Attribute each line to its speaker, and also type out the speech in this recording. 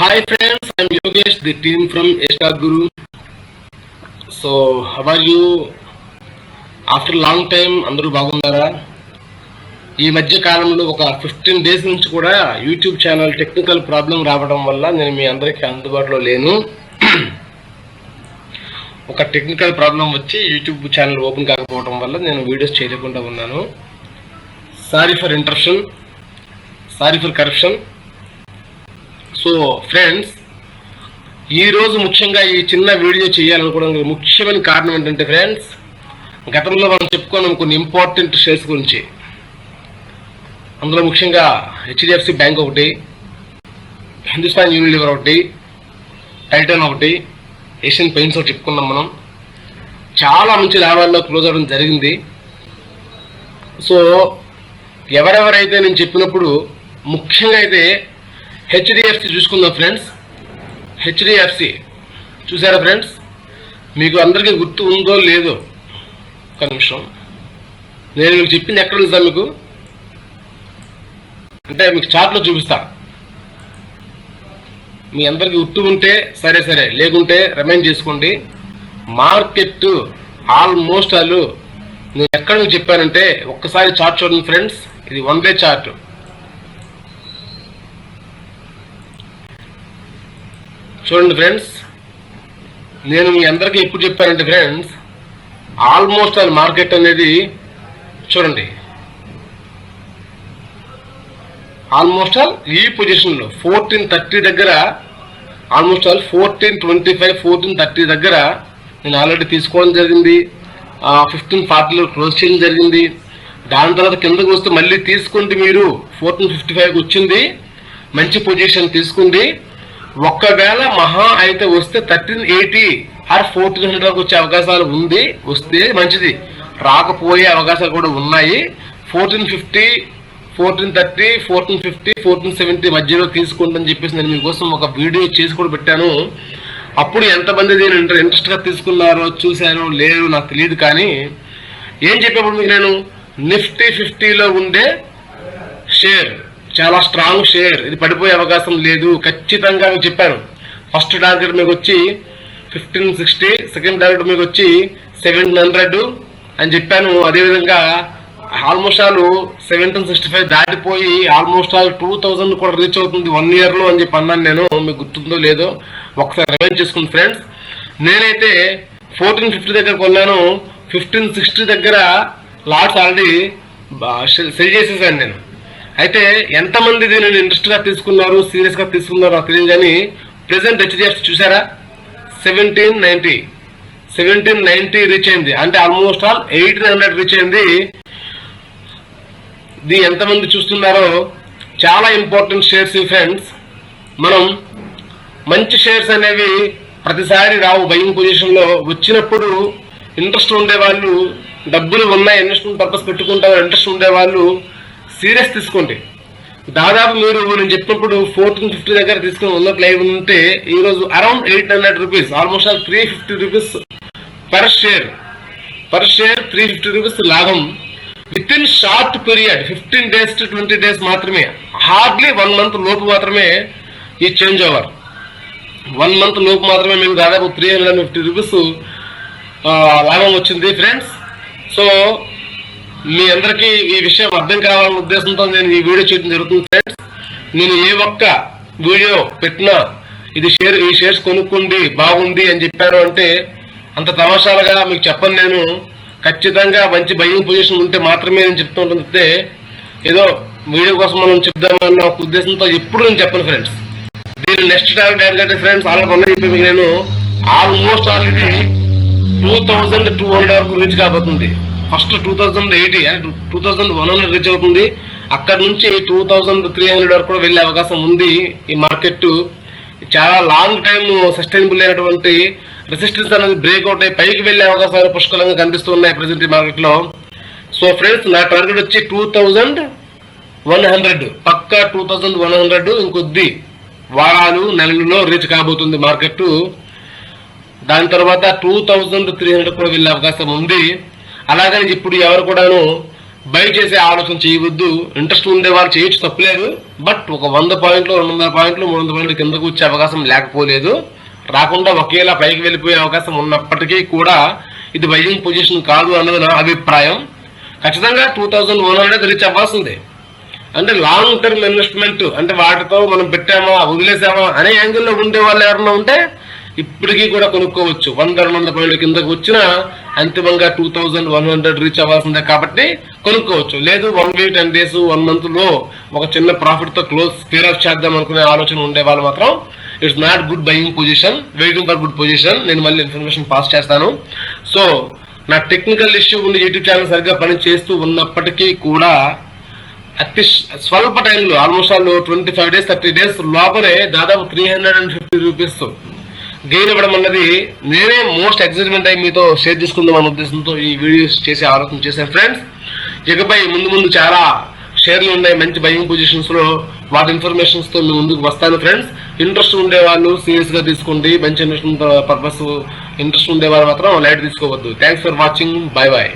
Speaker 1: Hi friends, I'm Yogesh, the team from Star Guru. So, how are you? After long time అందరూ బాగున్నారా? ఈ మధ్య కాలంలో ఒక ఫిఫ్టీన్ డేస్ నుంచి కూడా యూట్యూబ్ ఛానల్ టెక్నికల్ ప్రాబ్లం రావడం వల్ల నేను మీ అందరికీ అందుబాటులో లేను. ఒక టెక్నికల్ ప్రాబ్లం వచ్చి యూట్యూబ్ ఛానల్ ఓపెన్ కాకపోవడం వల్ల నేను వీడియోస్ చేయలేకుండా ఉన్నాను. Sorry for interruption sorry for corruption so friends ఈరోజు ముఖ్యంగా ఈ చిన్న వీడియో చేయాలనుకోవడానికి ముఖ్యమైన కారణం ఏంటంటే ఫ్రెండ్స్ గతంలో మనం చెప్పుకున్నాం కొన్ని ఇంపార్టెంట్ షేర్స్ గురించి. అందులో ముఖ్యంగా హెచ్డిఎఫ్సి బ్యాంక్ ఒకటి హిందుస్థాన్ యూనిలివర్ ఒకటి టైటన్ ఒకటి ఏషియన్ పెయింట్స్ ఒకటి చెప్పుకున్నాం మనం. చాలా మంచి లాభాల్లో క్లోజ్ అవ్వడం జరిగింది. సో ఎవరెవరైతే నేను చెప్పినప్పుడు ముఖ్యంగా అయితే హెచ్డిఎఫ్సి చూసుకుందాం ఫ్రెండ్స్. హెచ్డిఎఫ్సి. చూసారా ఫ్రెండ్స్? మీకు అందరికీ గుర్తు ఉందో లేదో? ఒక నిమిషం. నేను మీకు చెప్పింది ఎక్కడ ఉందా మీకు? అంటే మీకు చార్ట్లో చూపిస్తా. మీ అందరికి గుర్తు ఉంటే సరే సరే. లేకుంటే రిమైండ్ చేసుకోండి. మార్కెట్ ఆల్మోస్ట్ ఆల్ నేను ఎక్కడ మీకు చెప్పానంటే ఒక్కసారి చార్ట్ చూడండి ఫ్రెండ్స్. ఇది వన్ డే చార్ట్ చూడండి ఫ్రెండ్స్ నేను మీ అందరికీ ఎప్పుడు చెప్పానంటే ఫ్రెండ్స్ ఆల్మోస్ట్ ఆల్ మార్కెట్ అనేది చూడండి. ఆల్మోస్ట్ ఆల్ ఈ పొజిషన్లో ఫోర్టీన్ థర్టీ దగ్గర almost all fourteen twenty five fourteen thirty దగ్గర నేను ఆల్రెడీ తీసుకోవడం జరిగింది. ఫిఫ్టీన్ ఫార్టీలో క్లోజ్ చేయడం జరిగింది. దాని తర్వాత కిందకు వస్తే మళ్ళీ తీసుకుంటే మీరు. ఫోర్టీన్ ఫిఫ్టీ ఫైవ్కి వచ్చింది. మంచి పొజిషన్ తీసుకుంది. ఒక్కవేళ మహా అయితే వస్తే thirteen eighty or fourteen hundred వరకు వచ్చే అవకాశాలు ఉంది వస్తే మంచిది. రాకపోయే అవకాశాలు కూడా ఉన్నాయి. Fourteen fifty fourteen thirty fourteen fifty fourteen seventy మధ్యలో తీసుకుంటని చెప్పేసి నేను మీకోసం ఒక వీడియో చేసి కూడా పెట్టాను. అప్పుడు ఎంతమంది దీని ఇంట్రెస్ట్గా తీసుకున్నారో చూశారో లేరు నాకు తెలియదు కానీ ఏం చెప్పేప్పుడు మీకు నేను నిఫ్టీ ఫిఫ్టీలో ఉండే షేర్ చాలా స్ట్రాంగ్ షేర్ ఇది పడిపోయే అవకాశం లేదు. ఖచ్చితంగా మీకు చెప్పాను. ఫస్ట్ టార్గెట్ మీకు వచ్చి ఫిఫ్టీన్ సిక్స్టీ సెకండ్ టార్గెట్ మీకు వచ్చి సెవెన్ హండ్రెడ్ అని చెప్పాను. అదేవిధంగా almost all seventeen sixty five దాటిపోయి ఆల్మోస్ట్ ఆల్ టూ థౌజండ్ కూడా రీచ్ అవుతుంది వన్ ఇయర్లో అని చెప్పి అన్నాను నేను. మీకు గుర్తుందో లేదో ఒకసారి రిమైండ్ చేసుకుంది ఫ్రెండ్స్ నేనైతే ఫోర్టీన్ ఫిఫ్టీ దగ్గర కొన్నాను. ఫిఫ్టీన్ సిక్స్టీ దగ్గర లాట్స్ ఆల్రెడీ సెల్ చేసేసాను నేను. అయితే ఎంతమంది దీనిని ఇంట్రెస్ట్గా తీసుకున్నారు సీరియస్గా తీసుకున్నారు నాకు తెలియదు కానీ ప్రెసెంట్ హెచ్డిఎఫ్సి చూసారా seventeen ninety seventeen ninety reach అయింది. అంటే almost all eighteen hundred reach అయింది. ఇది ఎంతమంది చూస్తున్నారో చాలా ఇంపార్టెంట్ షేర్స్ ఫ్రెండ్స్ మనం మంచి షేర్స్ అనేవి ప్రతిసారి రావు. బయింగ్ పొజిషన్లో వచ్చినప్పుడు ఇంట్రెస్ట్ ఉండేవాళ్ళు డబ్బులు ఉన్నాయి ఇన్వెస్ట్మెంట్ పర్పస్ పెట్టుకుంటారు ఇంట్రెస్ట్ ఉండేవాళ్ళు. సీరియస్ తీసుకోండి. దాదాపు మీరు నేను చెప్పినప్పుడు ఫోర్త్ ఫిఫ్టీ దగ్గర తీసుకుని ఉన్నట్లు లైవ్ ఉంటే ఈరోజు around eight hundred rupees almost all three fifty rupees per share. Per share three fifty rupees లాభం. With in short period fifteen days to twenty days మాత్రమే. హార్డ్లీ వన్ మంత్ లోపు మాత్రమే ఈ చేంజ్ ఓవర్. వన్ మంత్ లోపు మాత్రమే మేము దాదాపు three hundred fifty rupees లాభం వచ్చింది ఫ్రెండ్స్. సో మీ అందరికీ ఈ విషయం అర్థం కావాలనే ఉద్దేశంతో నేను ఈ వీడియో చేయడం జరుగుతుంది ఫ్రెండ్స్ నేను ఏ ఒక్క వీడియో పెట్టినా ఇది షేర్ ఈ షేర్స్ కొనుక్కుంది బాగుంది అని చెప్పాను అంటే అంత తమాషాలుగా మీకు చెప్పను నేను. ఖచ్చితంగా మంచి బయింగ్ పొజిషన్ ఉంటే మాత్రమే నేను చెప్తూ ఉంటుంది ఏదో వీడియో కోసం మనం చెప్దామన్న ఒక ఉద్దేశంతో ఎప్పుడు నేను చెప్పను ఫ్రెండ్స్ దీని నెక్స్ట్ టార్గెట్ ఏంటంటే ఫ్రెండ్స్ ఆల్రెడీ ఉన్న చెప్పి మీకు నేను. Almost already two thousand two hundred వరకు రీచ్ కాబోతుంది. First two thousand eighty two thousand one hundred reach అవుతుంది. అక్కడ నుంచి టూ థౌజండ్ త్రీ హండ్రెడ్ వరకు కూడా వెళ్ళే అవకాశం ఉంది ఈ మార్కెట్ చాలా లాంగ్ టైం సస్టైనబుల్ అయినటువంటి రెసిస్టెన్స్ అనేది బ్రేక్అవుట్ అయ్యి పైకి వెళ్ళే అవకాశాలు పుష్కలంగా కనిపిస్తున్నాయి ప్రజెంట్ ఈ మార్కెట్లో. సో ఫ్రెండ్స్ నా టార్గెట్ వచ్చి టూ థౌజండ్ వన్ హండ్రెడ్ పక్కా టూ థౌజండ్ వన్ హండ్రెడ్ ఇంకొద్ది వారాలు నెలల్లో రీచ్ కాబోతుంది మార్కెట్ దాని తర్వాత టూ థౌజండ్ త్రీ హండ్రెడ్ కూడా వెళ్ళే అవకాశం ఉంది. అలాగని ఇప్పుడు ఎవరు కూడాను బై చేసే ఆలోచన చేయవద్దు. ఇంట్రెస్ట్ ఉండే వాళ్ళు చేయొచ్చు తప్పులేదు. బట్ ఒక వంద పాయింట్లు రెండు వందల పాయింట్లు మూడు వందల పాయింట్లు కిందకు వచ్చే అవకాశం లేకపోలేదు. రాకుండా ఒకేలా పైకి వెళ్ళిపోయే అవకాశం ఉన్నప్పటికీ కూడా ఇది బయ్యింగ్ పొజిషన్ కాదు అన్నది నా అభిప్రాయం. ఖచ్చితంగా two thousand one hundred reach అవ్వాల్సిందే. అంటే లాంగ్ టర్మ్ ఇన్వెస్ట్మెంట్ అంటే వాటితో మనం పెట్టామా వదిలేసామా అనే యాంగిల్లో ఉండే వాళ్ళు ఎవరన్నా ఉంటే ఇప్పటికీ కూడా కొనుక్కోవచ్చు. వంద రెండు వందల పాయింట్ల కిందకు వచ్చినా అంతిమంగా two thousand one hundred reach అవ్వాల్సిందే కాబట్టి కొనుక్కోవచ్చు. లేదు one week ten days one మంత్లో ఒక చిన్న ప్రాఫిట్తో క్లోజ్ క్లియర్ ఆఫ్ చేద్దాం అనుకునే ఆలోచన ఉండే వాళ్ళు మాత్రం it's not good buying position waiting for good position నేను మళ్ళీ ఇన్ఫర్మేషన్ పాస్ చేస్తాను. సో నా టెక్నికల్ ఇష్యూ ఉంది యూట్యూబ్ ఛానల్ సరిగ్గా పని చేస్తూ ఉన్నప్పటికీ కూడా అతి స్వల్ప టైంలో almost all twenty five days thirty days లోపలే దాదాపు three hundred and fifty rupees gain ఇవ్వడం అన్నది నేనే మోస్ట్ ఎక్సైట్మెంట్ అయి మీతో షేర్ చేసుకుందాం అనే ఉద్దేశంతో ఈ వీడియోస్ చేసే ఆలోచన చేశాను. ఫ్రెండ్స్ ఇకపై ముందు ముందు చాలా షేర్లు ఉన్నాయి మంచి బయింగ్ పొజిషన్స్లో వాటి ఇన్ఫర్మేషన్స్తో మీ ముందుకు వస్తాను. ఫ్రెండ్స్ ఇంట్రెస్ట్ ఉండే వాళ్ళు సీరియస్గా తీసుకోండి. మంచి ఇన్వెస్ట్మెంట్ పర్పస్ ఇంట్రెస్ట్ ఉండే వాళ్ళు మాత్రం లైట్ తీసుకోవద్దు. Thanks for watching bye bye